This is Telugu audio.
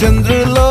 చంద్రులో